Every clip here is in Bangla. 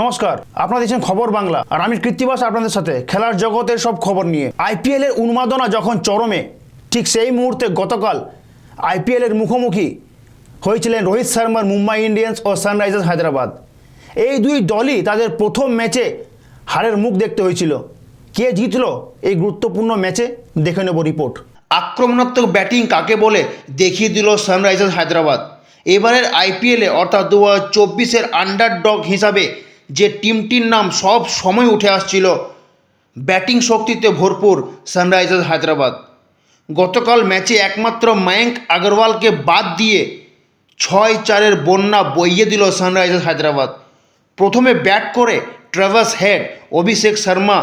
নমস্কার, আপনারা দেখছেন খবর বাংলা, আর আমি কৃত্তিবাস আপনাদের সাথে। খেলার জগতের সব খবর নিয়ে। আইপিএল এর উন্মাদনা যখন চরমে, ঠিক সেই মুহূর্তে গতকাল আইপিএল এর মুখোমুখি হয়েছিলেন রোহিত শর্মার মুম্বাই ইন্ডিয়ান্স ও সানরাইজার্স হায়দ্রাবাদ। এই দুই দলই তাদের প্রথম ম্যাচে হারের মুখ দেখতে হয়েছিল। কে জিতলো এই গুরুত্বপূর্ণ ম্যাচে, দেখে নেব রিপোর্ট। আক্রমণাত্মক ব্যাটিং কাকে বলে, দেখিয়ে দিল সানরাইজার্স হায়দ্রাবাদ। এবারের আইপিএলে অর্থাৎ দু হাজার চব্বিশের আন্ডার ডগ হিসাবে যে টিমটির নাম সব সময় উঠে আসছিল। ব্যাটিং শক্তিতে ভরপুর সানরাইজার্স হায়দ্রাবাদ। গতকাল ম্যাচে একমাত্র মায়াঙ্ক আগরওয়ালকে বাদ দিয়ে ছয় চারের বন্যা বইয়ে দিল সানরাইজার্স হায়দ্রাবাদ। প্রথমে ব্যাট করে Travis Head, Abhishek Sharma,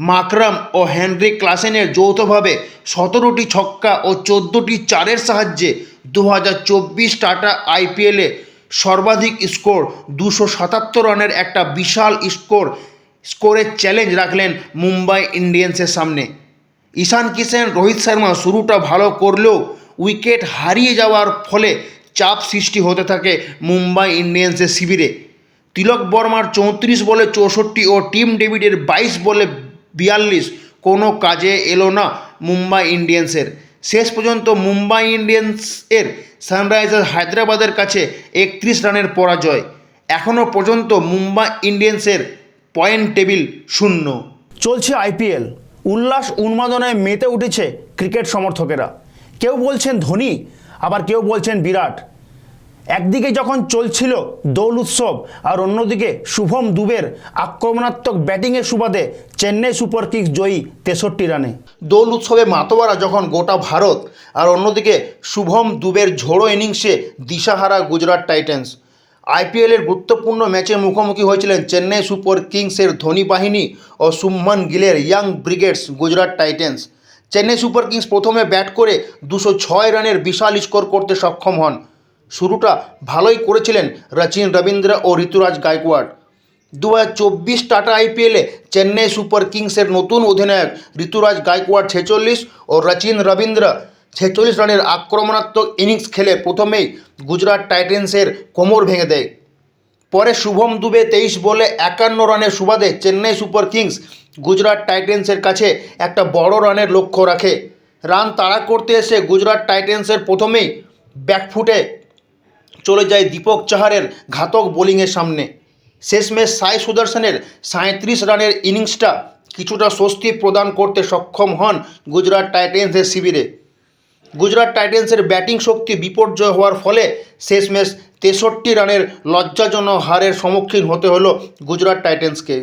Markram ও হেনরি ক্লাসেনের যৌথভাবে সতেরোটি ছক্কা ও চোদ্দোটি চারের সাহায্যে দু হাজার চব্বিশ টাটা আইপিএলে সর্বাধিক স্কোর দুশো সাতাত্তর রানের একটা বিশাল স্কোর, স্কোরের চ্যালেঞ্জ রাখলেন মুম্বাই ইন্ডিয়ান্সের সামনে। ঈশান কিষেন, রোহিত শর্মা শুরুটা ভালো করলেও উইকেট হারিয়ে যাওয়ার ফলে চাপ সৃষ্টি হতে থাকে মুম্বাই ইন্ডিয়ান্সের শিবিরে। তিলক বর্মার চৌত্রিশ বলে চৌষট্টি ও টিম ডেভিডের বাইশ বলে বিয়াল্লিশ, কোনো কাজে এলো না মুম্বাই ইন্ডিয়ান্সের। শেষ পর্যন্ত মুম্বাই ইন্ডিয়ান্সের সানরাইজার্স হায়দ্রাবাদের কাছে একত্রিশ রানের পরাজয়। এখনও পর্যন্ত মুম্বাই ইন্ডিয়ান্সের পয়েন্ট টেবিল শূন্য। চলছে আইপিএল। উল্লাস উন্মাদনায় মেতে উঠেছে ক্রিকেট সমর্থকেরা। কেউ বলছেন ধোনি, আবার কেউ বলছেন বিরাট। একদিকে যখন চলছিল দোল উৎসব, আর অন্যদিকে শুভম দুবের আক্রমণাত্মক ব্যাটিংয়ের সুবাদে চেন্নাই সুপার কিংস জয়ী তেষট্টি রানে। দোল উৎসবে মাতোয়ারা যখন গোটা ভারত, আর অন্যদিকে শুভম দুবের ঝোড়ো ইনিংসে দিশাহারা গুজরাট টাইটান্স। আইপিএলের গুরুত্বপূর্ণ ম্যাচে মুখোমুখি হয়েছিলেন চেন্নাই সুপার কিংসের ধোনি বাহিনী ও Shubman গিলের young brigades Gujarat Titans. Chennai super kings প্রথমে ব্যাট করে দুশো ছয় রানের বিশাল স্কোর করতে সক্ষম হন। শুরুটা ভালোই করেছিলেন রচিন রবীন্দ্র ও ঋতুরাজ গায়কোয়াড়। দু চব্বিশ টাটা আইপিএলে চেন্নাই সুপার কিংসের নতুন অধিনায়ক ঋতুরাজ গায়কোয়াড় ছেচল্লিশ ও রচিন রবীন্দ্র ছেচল্লিশ রানের আক্রমণাত্মক ইনিংস খেলে প্রথমেই গুজরাট টাইটেন্সের কোমর ভেঙে দেয়। পরে শুভম দুবে তেইশ বলে একান্ন রানের সুবাদে চেন্নাই সুপার কিংস গুজরাট টাইটেন্সের কাছে একটা বড় রানের লক্ষ্য রাখে। রান তাড়া করতে এসে গুজরাট টাইটেন্সের প্রথমেই ব্যাকফুটে চলে যায় দীপক চাহারের ঘাতক বোলিংয়ের সামনে। শেষমেশ সাই সুদর্শনের সাঁত্রিশ রানের ইনিংসটা কিছুটা স্বস্তি প্রদান করতে সক্ষম হন গুজরাট টাইটেন্সের শিবিরে। গুজরাট টাইটেন্সের ব্যাটিং শক্তি বিপর্যয় হওয়ার ফলে শেষমেশ তেষট্টি রানের লজ্জাজনক হারের সম্মুখীন হতে হলো গুজরাট টাইটেন্সকে।